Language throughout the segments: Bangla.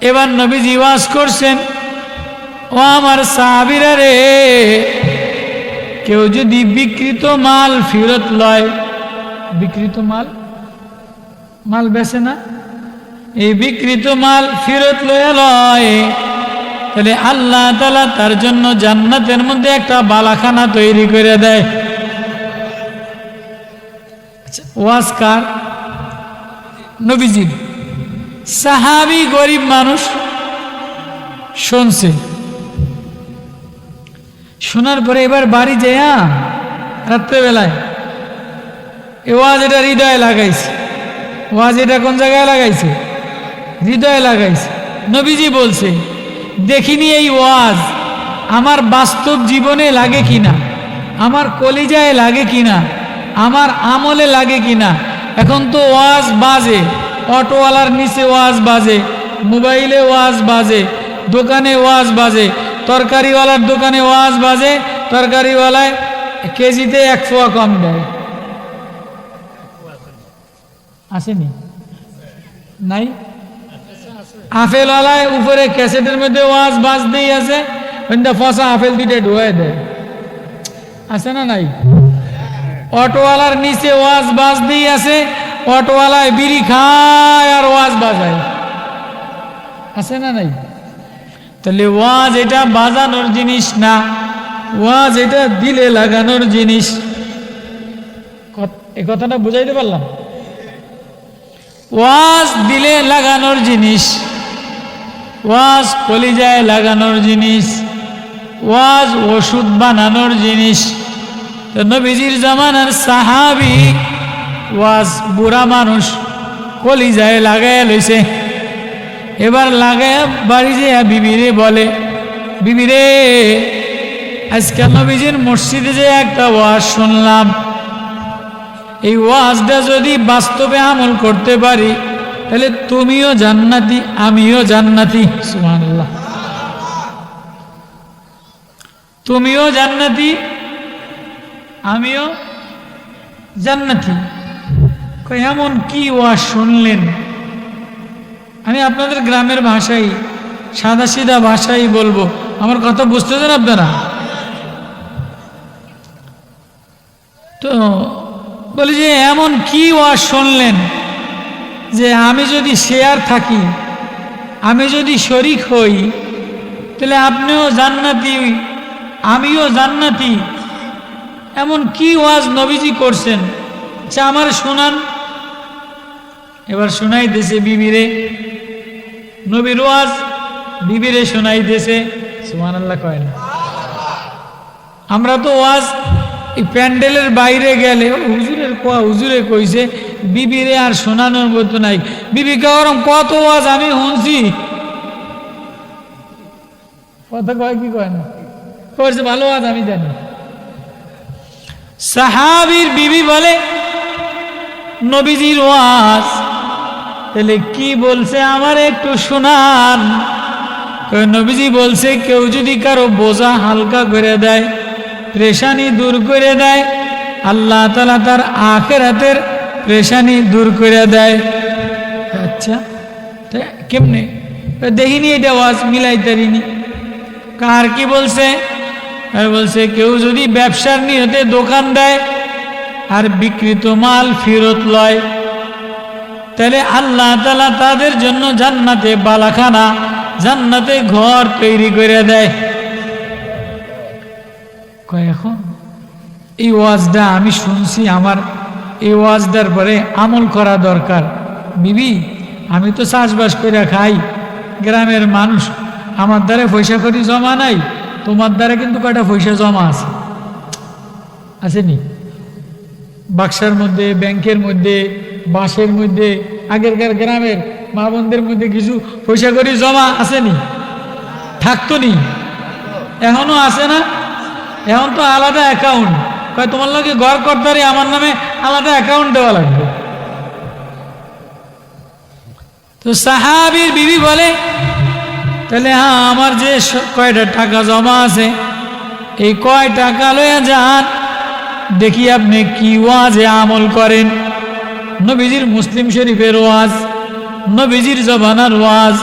এবার নবীজি ওয়াজ করছেন ও আমার সাহাবিরা রে কেউ যদি বিকৃত মাল ফেরত লয় বিকৃত মাল? মাল বেছে না? এই বিকৃত মাল ফেরত লয়ে লয় তাহলে আল্লাহ তালা তার জন্য জান্নাতের মধ্যে একটা বালাখানা তৈরি করে দেয়। আচ্ছা, ওয়াজ কার? নবীজির। সাহাবি গরিব মানুষ শুনছে। শোনার পরে এবার বাড়ি যেয়া রাত্রেবেলায় এ ওয়াজ এটা হৃদয়ে লাগাইছে। ওয়াজ এটা কোন জায়গায় লাগাইছে? হৃদয়ে লাগাইছে। নবীজি বলছে, দেখিনি এই ওয়াজ, আমার বাস্তব জীবনে লাগে কিনা? আমার কলিজায় লাগে কিনা? আমার আমলে লাগে কিনা? এখন তো ওয়াজ বাজে। অটোওয়ালার নিচে ওয়াজ বাজে, মোবাইলে ওয়াজ বাজে, দোকানে ওয়াজ বাজে, তরকারিওয়ালার দোকানে ওয়াজ বাজে, তরকারিওয়ালায় কেজিতে এক পোয়া কম দেয়। আসেনি? নাই? আপেলওয়ালায় উপরে ক্যাসেটের মধ্যে ওয়াজ বাজতেই আছে, ওইটা ফসা আপেল দুইটা ঢুয়ে দেয়। আছে না নাই? অটোওয়ালার নিচে ওয়াজ বাজতেই আছে অটোওয়ালায় বিড়ি খায় আর ওয়াজ বাজায়। আছে না নাই? তাহলে ওয়াজ এটা বাজানোর জিনিস না, ওয়াজ এটা দিলে লাগানোর জিনিস। এ কথাটা বুঝাইতে পারলাম? ওয়াজ দিলে লাগানোর জিনিস, ওয়াজ কলিজায় লাগানোর জিনিস, ওয়াজ ওষুধ বানানোর জিনিস। নবীজির জামানার সাহাবি ওয়াজ, বুড়া মানুষ কলি যায় লাগাইয়া লইছে। এবার লাগাইয়া বাড়ি যে বিবিরে বলে, বিবিরে, আজকে নবীজির মসজিদে যে একটা ওয়াজ শুনলাম। এই ওয়াজটা যদি বাস্তবে আমল করতে পারি, তাহলে তুমিও জান্নাতি, আমিও জান্নাতি। সুবহানাল্লাহ। তুমিও জান্নাতি, আমিও জান্নাতি। এমন কি ওয়াজ শুনলেন? আমি আপনাদের গ্রামের ভাষাই সাদা সিধা ভাষাই বলব। আমার কথা বুঝতেছেন আপনারা? তো বলি যে, এমন কি ওয়াজ শুনলেন যে আমি যদি শেয়ার থাকি, আমি যদি শরিক হই, তাহলে আপনিও জান্নাতি, আমিও জান্নাতি। এমন কি ওয়াজ নবীজি করছেন? আচ্ছা আমার শোনান। এবার শোনাই দেশে বিবিরে। নবীর ওয়াজ বিবিরে শোনাই দেশে সুমান আল্লাহ কয় না। আমরা তো ওয়াজ এই প্যান্ডেলের বাইরে গেলে হুজুরের কোয়া হুজুরে কইছে, বিবিরে আর শোনানোর মতো নাই। বিবি কারম কত ওয়াজ আমি শুনছি। কথা কয় কি কয় না? করছে ভালো ওয়াজ আমি জানি। সাহাবির বিবি বলে, নবীজির ওয়াজ তাহলে কি বলছে আমার একটু শোনান? নবীজি বলছে, কেউ যদি কারও বোঝা হালকা করে দেয়, প্রেশানি দূর করে দেয়, আল্লাহ তালা তার আখেরাতের প্রেশানি দূর করে দেয়। আচ্ছা কেমনে? দেখিনি এটা ওয়াজ মিলাইতারিনি কার কি বলছে? বলছে, কেউ যদি ব্যবসার নিয়তে দোকান দেয় আর বিকৃত মাল ফেরত লয় তাহলে আল্লাহ তালা তাদের জন্য জান্নাতে বালাখানা, জান্নাতে ঘর তৈরি করে দেয়। এখন এই ওয়াজটা আমি শুনছি, আমার এই ওয়াজটার পরে আমল করা দরকার। বিবি, আমি তো চাষবাস করে খাই। গ্রামের মানুষ, আমার দ্বারা পয়সা করি জমা নাই, তোমার দ্বারা কিন্তু কয়টা পয়সা জমা আছে? আসেনি। বাক্সার মধ্যে, ব্যাংকের মধ্যে বাসের মধ্যে, আগেরকার গ্রামের মা বোনদের মধ্যে কিছু পয়সা করি জমা আসেনি, থাকতো নি, এখনও আছে না, এখন তো আলাদা অ্যাকাউন্ট কয়, তোমার লোকে ঘর করতারি আমার নামে আলাদা অ্যাকাউন্ট দেওয়া লাগবে। তো সাহাবির বিবি বলে, তাহলে হ্যাঁ আমার যে কয়টা টাকা জমা আছে, এই কয় টাকা লইয়া যান, দেখি আপনি কি ওয়াজে আমল করেন। নবীজির মুসলিম শরীফের ওয়াজ, নবীজির জবানার ওয়াজ।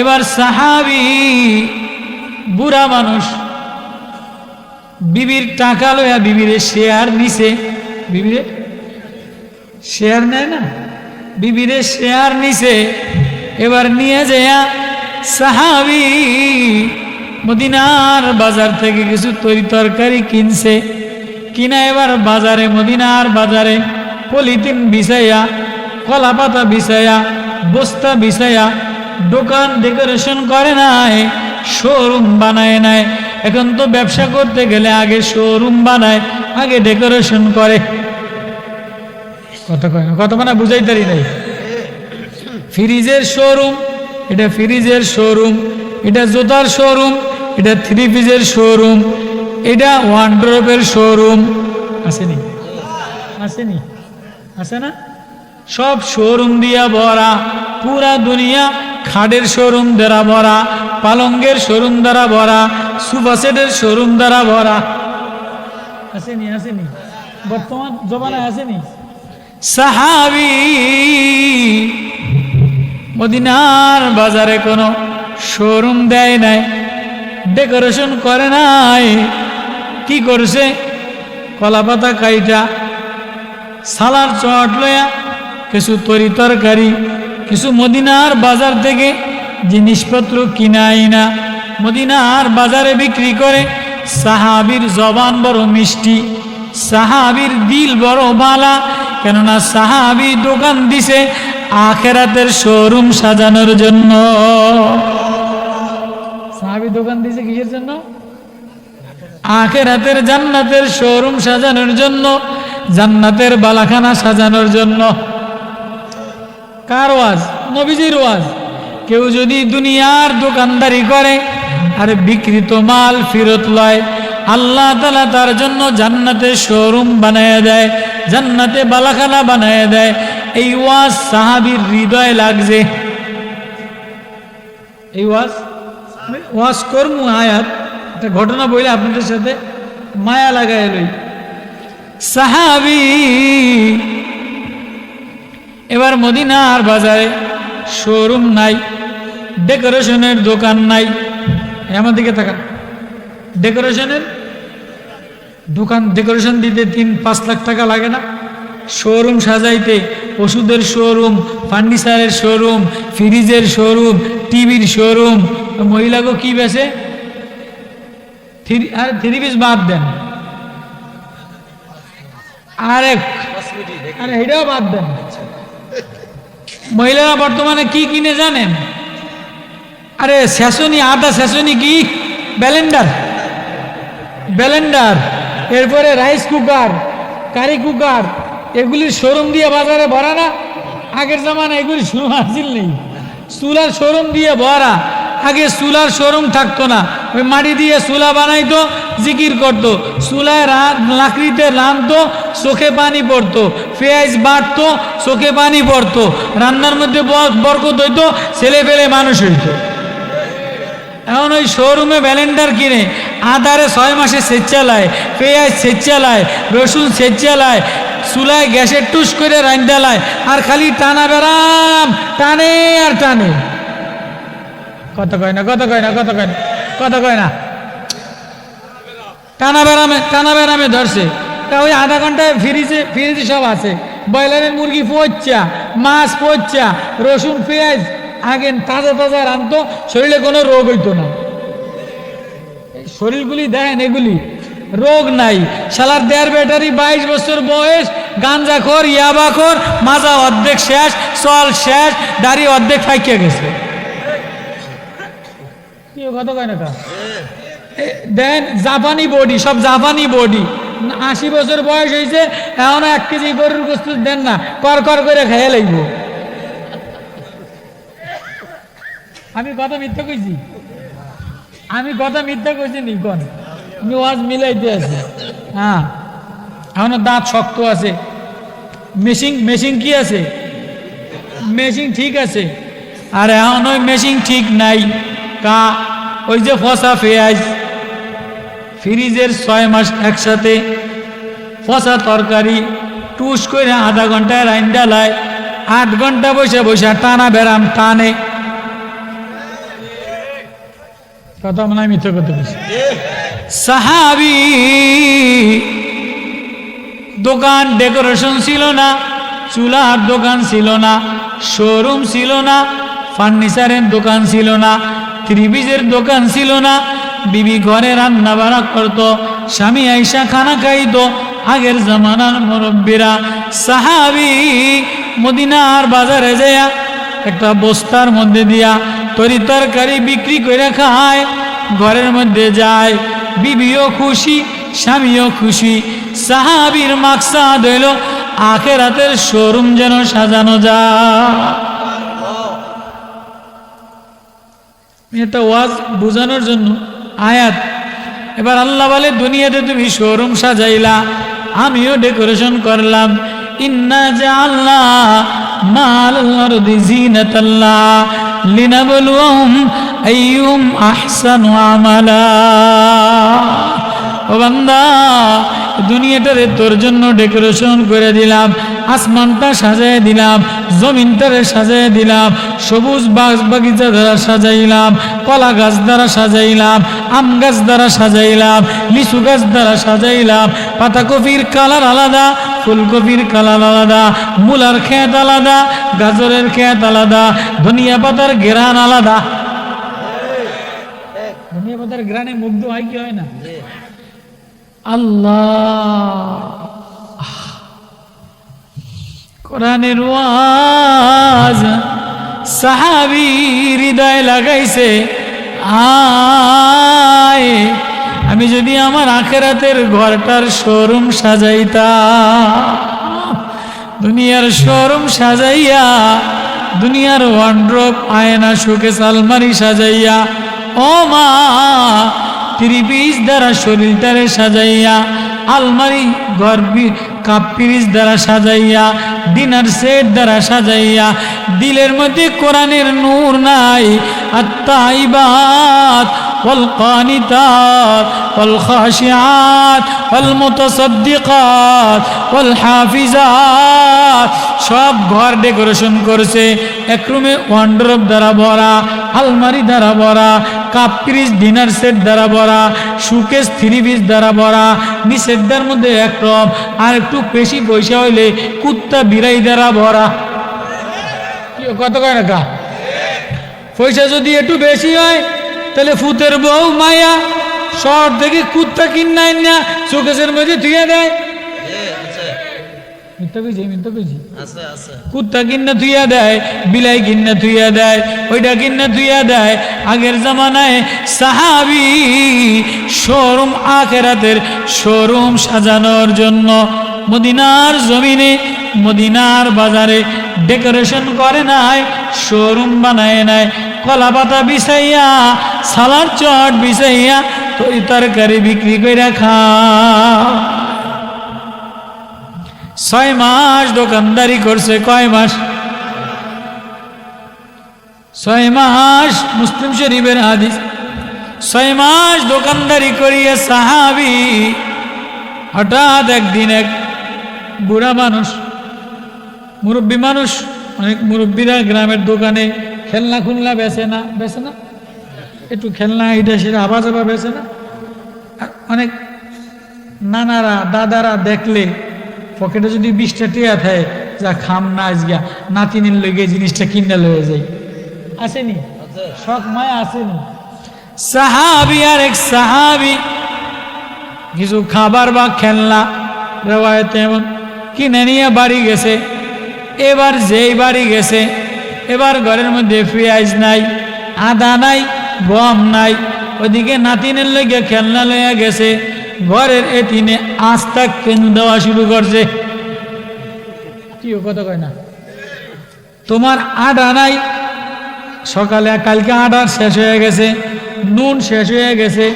এবার সাহাবি, বুড়া মানুষ, বিবির টাকা লয়া বিবিরে শেয়ার নিছে। বিবিরে শেয়ার নেয় না? বিবিরে শেয়ার নিছে। এবার নিয়ে যায় সাহাবি মদিনার বাজার থেকে কিছু তরি তরকারি কিনছে। কিনা এবার বাজারে, মদিনার বাজারে। পলিথিন বিছাইয়া কলা পাতা বিছাইয়া, বস্তা বিছাইয়া দোকান ডেকোরেশন করে নাই, শোরুম বানায় নাই। এখন তো ব্যবসা করতে গেলে আগে শোরুম বানায়, আগে ডেকোরেশন করে। কত কত মানে বুঝাইতারি নাই। ফ্রিজের শোরুম, এটা ফ্রিজের শোরুম, এটা জুতার শোরুম, এটা থ্রি পিসের শোরুম, এটা ওয়ান্ড্রপের শোরুম। আসেনি? আসেনি? আছে না? সব শোরুম দিয়া ভরা, পুরা দুনিয়া খাটের শোরুম দ্বারা ভরা, পালঙ্গের শোরুম দ্বারা ভরা সুফা সেটের শোরুম দ্বারা ভরা। আসেনি আসেনি। বর্তমান জমানায় আসেনি। সাহাবি মদিনার বাজারে কোনো শোরুম দেয় নাই, ডেকোরেশন করে নাই। কি করছে? কলা পাতা কাইটা সালার চট লয়া কিছু তরি তরকারি, কিছু মদিনার বাজার থেকে জিনিসপত্র কিনাই না। মদিনার বাজারে বিক্রি করে সাহাবির জবান বড় মিষ্টি, সাহাবির দিল বড় বালা, কেননা সাহাবি দোকান দিছে আখেরাতের শোরুম সাজানোর জন্য। সাহাবি দোকান দিছে কিসের জন্য? আখেরাতের জান্নাতের শোরুম সাজানোর জন্য। জান্নাতের বালাখানা সাজানোর জন্য। কার ওয়াজ? নবীজির ওয়াজ। কেউ যদি দুনিয়ার দোকানদারি করে আর বিকৃত মাল ফেরত লয়, আল্লাহ তালা তার জন্য জান্নাতে শোরুম বানায় দেয়, জান্নাতে বালাখানা বানায় দেয়। এই ওয়াজ সাহাবির হৃদয় লাগছে। এই ওয়াজ? ওয়াজ করমু আয়াত। একটা ঘটনা বইলে আপনাদের সাথে মায়া লাগায় লই। সাহাবি। এবার মদিনার বাজারে শোরুম নাই, ডেকোরেশনের দোকান নাই। আমার দিকে তাকান। ডেকোরেশনের দোকান, ডেকোরেশন দিতে তিন, পাঁচ লাখ টাকা লাগে না। শোরুম সাজাইতে ওষুধের শোরুম, ফার্নিচারের শোরুম, ফ্রিজের শোরুম, টিভির শোরুম। মহিলাকে কি বেছে থ্রি, আর থ্রি পিস বাদ দেন। আরে এটাও বাদ দেন। মহিলারা বর্তমানে কি কিনে জানেন? আরে, শেষনি আদা শেষনি কি? ব্যালেন্ডার। ব্যালেন্ডার। এরপরে রাইস কুকার, কারি কুকার এগুলির শোরুম দিয়ে বাজারে ভরা না? আগের জামানা এগুলি শুরু হাসিল নেই। চুলার শোরুম দিয়ে ভরা। আগে চুলার শোরুম থাকতো না। ওই মাটি দিয়ে চুলা বানাইতো, জিকির করতো। চুলায় লাকড়িতে রানতো চোখে পানি পড়তো। পেঁয়াজ বাড়তো চোখে পানি পড়তো। রান্নার মধ্যে বরকত হইতো ছেলে ফেলে মানুষ হইতো। এখন ওই শোরুমে ব্যালেন্ডার কিনে আদারে ছয় মাসে সেচ চালায়, পেঁয়াজ সেচ চালায়, রসুন সেচ চালায়, চুলায় গ্যাসের টুস করে রান্দালায় আর খালি টানা বেড়াম টানে আর টানে। কত কয় না, কত কয় না, কত কয় না, কত কয় না? টানা বেড়ামে টানা বেড়ামে ধরছে। তা ওই আধা ঘন্টায় ফ্রিজে ফ্রিজে সব আছে। ব্রয়লারের মুরগি পচা মাছ পচা রসুন, পেঁয়াজ আগে তাজা তাজা রানতো শরীরে কোনো রোগ হইতো না। শরীরগুলি দেখেন এগুলি, রোগ নাই। শালার দেড় ব্যাটারি বাইশ বছর বয়স, গাঞ্জা খোর, ইয়াবা খোর, মাজা অর্ধেক শেষ, চল শেষ, দাড়ি অর্ধেক ফাইকে গেছে। কত দেন জাপানি বডি, সব জাপানি বডি। আশি বছর বয়স হয়েছে এক কেজি গরুর দেন না, কর কর করে খেয়ে আমি কথা মিথ্যা কইছি? আমি কথা মিথ্যা কইছি নি, কোন? আমি ওয়াজ মিলাইতে আছি। হ্যাঁ এখনও দাঁত শক্ত আছে। মেশিন মেশিন কি আছে? মেশিন ঠিক আছে। আর এখন ওই মেশিন ঠিক নাই। কা ওই যে ফসা পেঁয়াজ, ফ্রিজের ছয় মাস একসাথে ফসা তরকারি, টুস করে আধা ঘন্টায় রাইন ডালায় আট ঘণ্টা বসে বসে টানা বেড়াম টানে। কথা মনে হয় মিথ্যে করতে বলছি। সাহাবি, দোকান ডেকোরেশন ছিল না, চুলার দোকান ছিল না, শোরুম ছিল না, ফার্নিচারের দোকান ছিল না ত্রিবিজের দোকান ছিল না। বিবি ঘরে রান্না বাড়া করতো, স্বামী আইসা খানা খাইতো। আগের জামানার মুরব্বীরা, সাহাবি, মদিনার বাজারে যায়া একটা বস্তার মধ্যে দিয়া তরি তরকারি বিক্রি করে খায়। ঘরের মধ্যে যায়, বিবিও খুশি, স্বামীও খুশি। সাহাবির মাকসাদ হইল, আখেরাতের শোরুম যেন সাজানো যায়। এটা ওয়াজ বোঝানোর জন্য আয়াত। এবার আল্লাহ বলে, দুনিয়াতে তুমি শোরুম সাজাইলা, আমিও ডেকোরেশন করলাম। ইন্না আহসানু আমালা। ও দুনিয়াটারে তোর জন্য ডেকোরেশন করে দিলাম, আসমানটা সাজাই দিলাম, জমিনটারে সাজাই দিলাম, সবুজ বাগ বাগিচা দ্বারা সাজাইলাম, কলা গাছ দ্বারা সাজাইলাম, আম গাছ দ্বারা সাজাইলাম, লিচু গাছ দ্বারা সাজাইলাম, পাতাকপির কালার আলাদা, ফুলকপির কালার আলাদা, মূলার খেত আলাদা, গাজরের খেত আলাদা, ধনিয়া পাতার ঘেরান আলাদা। ধনিয়া পাতার গ্রানে মুগ্ধ হয় কি হয় না? আল্লাহ। কোরআনের ওয়াজ সাহাবি হৃদয় লাগাইছে। আয়, আমি যদি আমার আখেরাতের ঘরটার শোরুম সাজাইতা দুনিয়ার শোরুম সাজাইয়া, দুনিয়ার ওয়ান্ড্রপ আয়না, শোকেস, আলমারি সাজাইয়া, ও মা ত্রিপিস দ্বারা শরীরটারে সাজাইয়া আলমারি ঘর কাপ পিরিস দ্বারা সাজাইয়া ডিনার সেট দ্বারা সাজাইয়া দিলের মধ্যে কোরআনের নূর নাই আত্মাইবাত والقانتات والخاشعات والمتصدقات والحافظات সব ঘর ডেকোরেশন করছে এক রুমে ওয়ান্ড্রপ দ্বারা ভরা, আলমারি দ্বারা ভরা কাপ ডিনার সেট দ্বারা ভরা সুকেস থ্রি পিস দ্বারা ভরা নিষেধার মধ্যে এক রম আর একটু বেশি পয়সা হইলে কুত্তা বিড়াই দ্বারা ভরা। কত কয় না পয়সা যদি একটু বেশি হয়, তাহলে ফুতের বউ মায়া, শহর থেকে কুত্তা কিনাই না শোকেসের মধ্যে ধুয়ে দেয়। মিথ্যা কইছি মিথ্যা কইছি। কুত্তা কিন্না ধুইয়া দেয় বিলাই কিন্না ধুইয়া দেয় ওইটা কিন্না ধুইয়া দেয়। আগের জামানায় সাহাবি শোরুম আখেরাতের শোরুম সাজানোর জন্য মদিনার জমিনে মদিনার বাজারে ডেকোরেশন করে নাই শোরুম বানায় নাই কলা পাতা বিছাইয়া সালার চট বিছাইয়া তরি তরকারি বিক্রি করে খা ছয় মাস দোকানদারি করছে, কয় মাস? ছয় মাস মুসলিম শরীফের হাদিস। ছয় মাস দোকানদারি করিয়ে সাহাবি, হঠাৎ একদিন এক বুড়া মানুষ, মুরব্বী মানুষ, অনেক মুরব্বীরা গ্রামের দোকানে খেলনা খুলনা বেছে না বেছে না? একটু খেলনা এটা সেটা আবার আবার বেছে না? আর অনেক নানারা, দাদারা দেখলে পকেটে যদি বিশটা টিয়া থাকে, যা খাম না আজগা নাতিনের লগে জিনিসটা কিনে লয়ে যাই। আসেনি? শখ মায়া আসেনি। সাহাবি আর এক সাহাবি, কিছু খাবার বা খেলনা, রেওয়ায়তে এমন, কিনে নিয়ে বাড়ি গেছে। এবার যেই বাড়ি গেছে, এবার ঘরের মধ্যে পেঁয়াজ নাই, আদা নাই, গম নাই, ওদিকে নাতিনের লইগে খেলনা লইয়া গেছে। ঘরের এতিনে আস্তা কেন দেওয়া শুরু করছে। কথা কয় না? তোমার আডা নাই। সকালে কালকে আডা শেষ হয়ে গেছে, নুন শেষ হয়ে গেছে,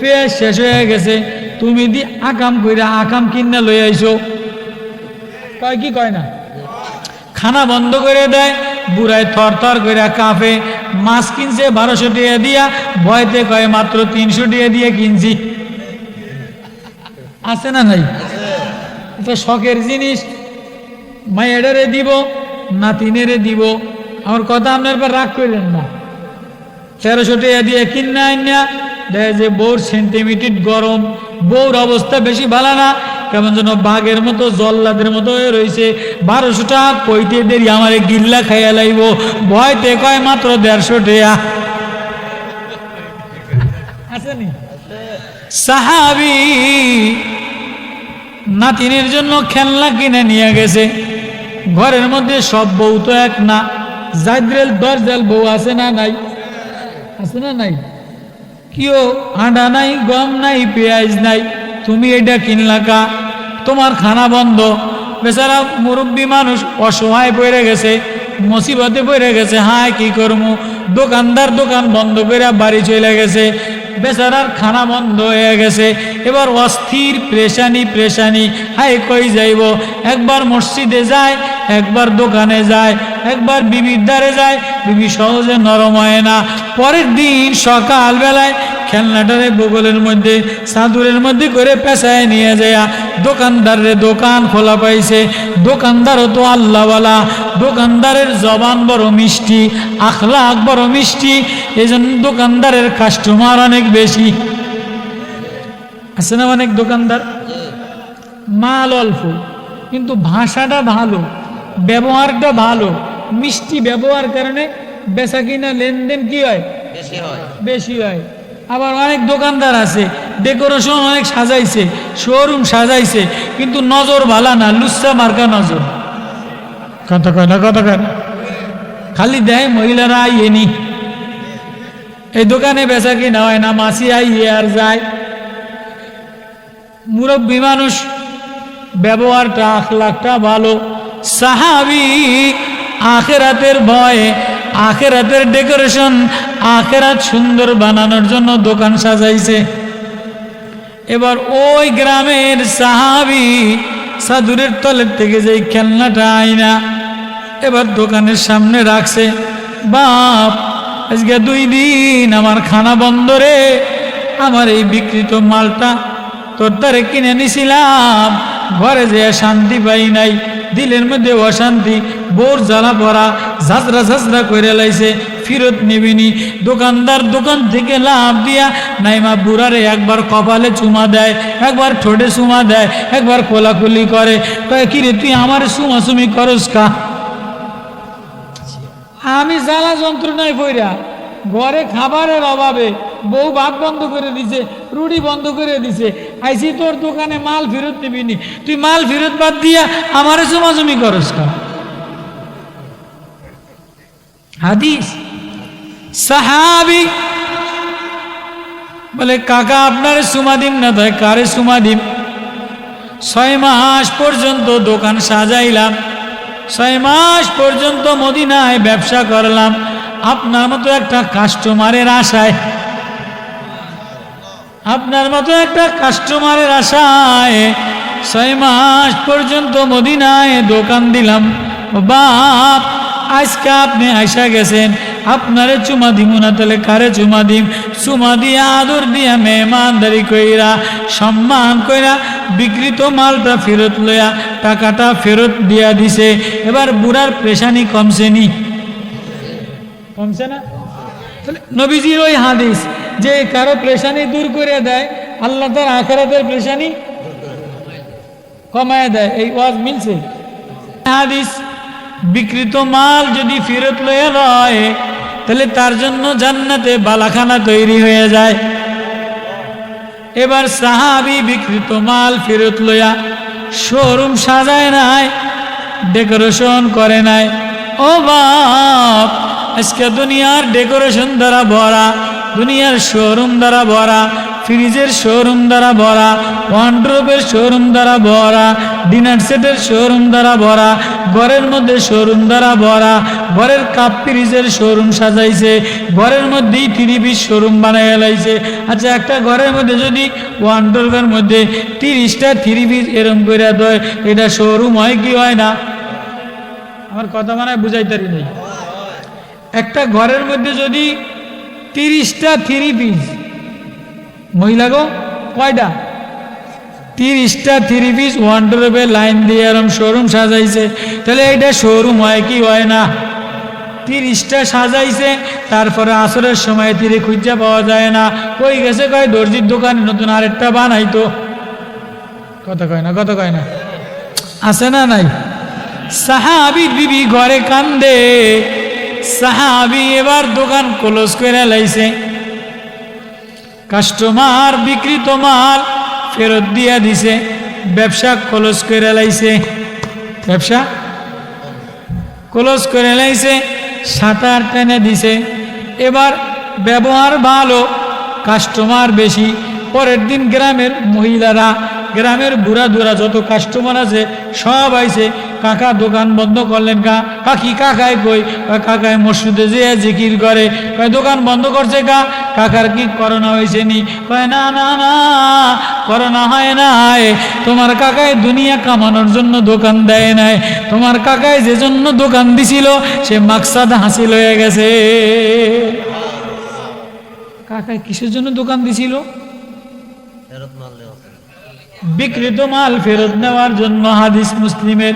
পেঁয়াজ শেষ হয়ে গেছে। তুমি দি আকাম কইরা আকাম কিনে লই আইছো। কয় কি কয় না? খানা বন্ধ করে দেয়, বুড়ায় থর থর করে কাঁপে, মাছ কিনছে বারোশো টাকা দিয়া, ভয়তে কয় মাত্র তিনশো টাকা দিয়ে কিনছি। আছে না নাই? এটা শখের জিনিস। মায়েরারে দিব নাতিনেরে দিব। আমার কথা আপনার পর রাগ করলেন না। তেরোশো টাকা দিয়ে কিনা আইনা, দেখে যে বউর সেন্টিমিটার গরম, বউর অবস্থা বেশি ভালো না। কেমন যেন বাঘের মতো, জল্লাদের মতো হয়ে রয়েছে। বারোশো টাকা কইতে দেরি, আমার গিল্লা খাইয়া লাইব। ভয়তে কয় মাত্র দেড়শো টাকা। আসেনি সাহাবি নাতিনের জন্য খেলনা কিনে নিয়ে গেছে। ঘরের মধ্যে সব বউ তো এক না। জাইদ্রেল দরজাল বউ আছে না নাই? আছে না নাই? কিও আটা নাই, গম নাই, পেঁয়াজ নাই। তুমি এটা কিনলা কা? তোমার খানা বন্ধ। বেচারা মুরব্বী মানুষ অসহায় পড়ে গেছে, মুসিবতে পড়ে গেছে। হায়, কি করব দোকানদার দোকান বন্ধ করে বাড়ি চলে গেছে। বেচারার খানা বন্ধ হয়ে গেছে। এবার অস্থির, প্রেশানি প্রেশানি। হাই কই যাইব? একবার মসজিদে যায়, একবার দোকানে যায়, একবার বিবির দ্বারে যায়। বিবি সহজে নরম হয় না। পরের দিন সকালবেলায় খেলনাটারে বগলের মধ্যে সাঁদুরের মধ্যে করে পেশায় নিয়ে যায় দোকানদারের দোকান খোলা পাইছে। দোকানদারও তো আল্লাহওয়ালা। দোকানদারের জবান বড় মিষ্টি আখলাক বড় মিষ্টি। এই জন্য দোকানদারের কাস্টমার অনেক বেশি। আছে না অনেক দোকানদার? মাল অল্প কিন্তু ভাষাটা ভালো ব্যবহারটা ভালো। মিষ্টি ব্যবহার কারণে বেচা কিনা লেনদেন কি হয়? বেশি হয়। বেশি হয়। আবার অনেক দোকানদার আছে ডেকোরেশন অনেক সাজাইছে শোরুম সাজাইছে কিন্তু নজর ভালা না লুচ্ছা মার্কা নজর। কথা কয় না কথা কয় না। খালি দেয় মহিলারা আইয়েনি এই দোকানে বেচা কিনা হয় না মাসি আইয়ে আর যায়। মুরব্বী মানুষ ব্যবহারটা আখলাখটা ভালো। সাহাবি আখেরাতের ভয়ে আখেরাতের ডেকোরেশন আখেরাত সুন্দর বানানোর জন্য দোকান সাজাইছে। এবার ওই গ্রামের সাহাবি সাধুরের তলের থেকে যে খেলনাটা আইনা, এবার দোকানের সামনে রাখছে, বাপ, আজকে দুই দিন আমার খানা বন্ধ রে, আমার এই বিকৃত মালটা তোর তারে কিনে নিছিলাম, ঘরে যে শান্তি পাই নাই, দিলের মধ্যে অশান্তি, বোর জ্বালা পড়া ঝাঁচরা ঝাঁচরা করে লাইছে ফিরত নিবিনি। দোকানদার দোকান থেকে লাভ দিয়া নাইমা বুড়ারে একবার কপালে চুমা দেয়, একবার ঠোঁটে চুমা দেয়, একবার কোলাকুলি করে। কিরে, তুই আমার চুমাচুমি করস কা? আমি জ্বালা যন্ত্রণায় পইরা ঘরে খাবারের অভাবে বউ ভাত বন্ধ করে দিছে, রুটি বন্ধ করে দিছে। আইসি তোর দোকানে মাল ফেরত নিবিনি। তুই মাল ফেরত বাদ দিয়া আমারে চুমাচুমি করস কা? হাদিস? সাহাবি। বলে, কাকা, আপনার সুমাদিম না তাই কারে সুমাদিম? ছয় মাস পর্যন্ত দোকান সাজাইলাম। ছয় মাস পর্যন্ত মদিনায় ব্যবসা করলাম। আপনার মতো একটা কাস্টমারের আশায়। আপনার মতো একটা কাস্টমারের আশায় ছয় মাস পর্যন্ত মদিনায় দোকান দিলাম। বাপ, আজকে আপনি আইসা গেছেন। আপনারে চুমা দিমু না তাহলে কারে চুমা দিম? চুমা দিয়া আদর দিয়া মেহমানদারি কইরা, সম্মান কইরা বিকৃত মালটা ফেরত লইয়া, টাকাটা ফেরত দিয়া দিছে। এবার বুড়ার পেশানি কমছে নি। কমছে না? নবীজির ওই হাদিস, যে কারও পেশানি দূর করে দেয়, আল্লাহ তার আখেরাতের পেশানি কমায় দেয়। এই ওয়াজ মিলছে? হাদিস বিকৃত মাল যদি ফেরত লয়ে রয় তাহলে তার জন্য জান্নাতে বালাখানা তৈরি হয়ে যায়। এবার সাহাবি বিকৃত মাল ফেরত লইয়া শোরুম সাজায় নাই, ডেকোরেশন করে নাই। ও বাপ, আজকে দুনিয়ার ডেকোরেশন দ্বারা ভরা। দুনিয়ার শোরুম দ্বারা ভরা ফ্রিজের শোরুম দ্বারা ভরা ওয়ান্ড্রোপের শোরুম দ্বারা ভরা ডিনার সেটের শোরুম দ্বারা ভরা, ঘরের মধ্যে শোরুম দ্বারা ভরা, ঘরের কাপ ফ্রিজের শোরুম সাজাইছে, ঘরের মধ্যেই পিস শোরুম বানাই লাইছে। আচ্ছা একটা ঘরের মধ্যে যদি ওয়ান্ড্রোপের মধ্যে তিরিশটা থ্রি পিস এরম করে দেয়, এটা শোরুম হয় কি হয় না? আমার কথা মানে বুঝাইতারি নেই। একটা ঘরের মধ্যে যদি তিরিশটা থ্রি পিস। মহিলা গো, কয়টা? তিরিশটা থ্রি পিস ওয়ান্ড্রোবে লাইন দিয়ে এরম শোরুম সাজাইছে। তাহলে এটা শোরুম হয় কি হয় না? তিরিশটা সাজাইছে, তারপরে আসরের সময় তীরে খুঁজা পাওয়া যায় না। কই গেছে কয়? দর্জির দোকানে নতুন আরেকটা বানাইতো। কথা কয় না, কথা কয় না। আছে না নাই? সাহাবি বিবি ঘরে কান্দে। সাহাবি এবার দোকান ক্লোজ করে লাইছে। কাস্টমার বিকৃত মাল ফেরত দিয়া দিছে, ব্যবসা ক্লোজ করে লাইছে। ব্যবসা ক্লোজ করে লাইছে, সাঁতার টেনে দিছে। এবার ব্যবহার ভালো, কাস্টমার বেশি। পরের দিন গ্রামের মহিলারা, গ্রামের বুড়া দুরা যত কাস্টমার আছে, সব আইছে কাকা দোকান বন্ধ করলেন কা কাকি কাকায় কই? কাকায় মসজিদে যেয়ে জিকির করে। কয় দোকান বন্ধ করছে কা? কাকার কি করোনা হয়েছে নি? কয় না না না করোনা হয় নাই। তোমার কাকায় দুনিয়া কামানোর জন্য দোকান দেয় নাই। তোমার কাকায় যে জন্য দোকান দিছিল সে মাকসাদ হাসিল হয়ে গেছে। কাকায় কিসের জন্য দোকান দিছিল? বিকৃত মাল ফেরত নেওয়ার জন্য হাদিস মুসলিমের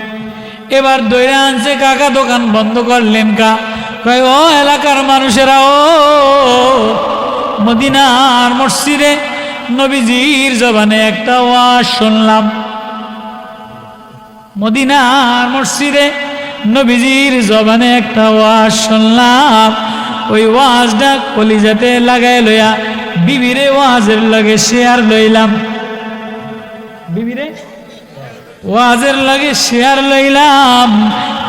এবার দৈরা আনছে কাকা, দোকান বন্ধ করলেন কা। কয়, ও এলাকার মানুষেরা, ও মদিনার মসজিদে নবীজির জবানে একটা ওয়াজ শুনলাম। মদিনার মসজিদে নবীজির জবানে একটা ওয়াজ শুনলাম। ওই ওয়াজটা কলিজাতে লাগাই লইয়া বিবিরে ওয়াজের লগে শেয়ার লইলাম। বিবিরে ওয়াজের লাগে শেয়ার লইলাম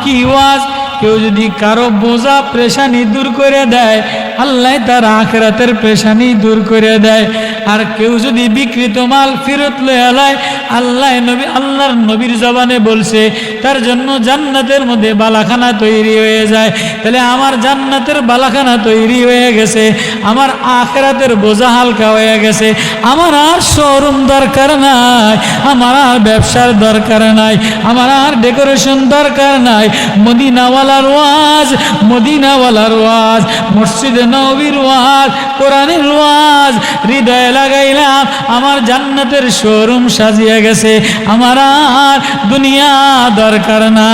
কি ওয়াজ কেউ যদি কারও বোঝা পেশানি দূর করে দেয়, আল্লাহ তার আখরাতের পেশানি দূর করে দেয়। আর কেউ যদি বিকৃত মাল ফেরত লয়ে লয় আল্লাহ নবী আল্লাহর নবীর জবানে বলছে, তার জন্য জান্নাতের মধ্যে বালাখানা তৈরি হয়ে যায়। তাহলে আমার জান্নাতের বালাখানা তৈরি হয়ে গেছে, আমার আখরাতের বোঝা হালকা হয়ে গেছে, আমার আর শোরুম দরকার নাই, আমার আর ব্যবসার দরকার নাই, আমার আর ডেকোরেশন দরকার নাই মদিনাওয়ালার ওয়াজ মদিনাওয়ালার ওয়াজ, মসজিদে নবীর ওয়াজ, কোরআনের ওয়াজ। হৃদয়ে লাগাইলাম, আমার জান্নাতের শোরুম সাজিয়ে গেছে, আমার আর দুনিয়া দরকার না।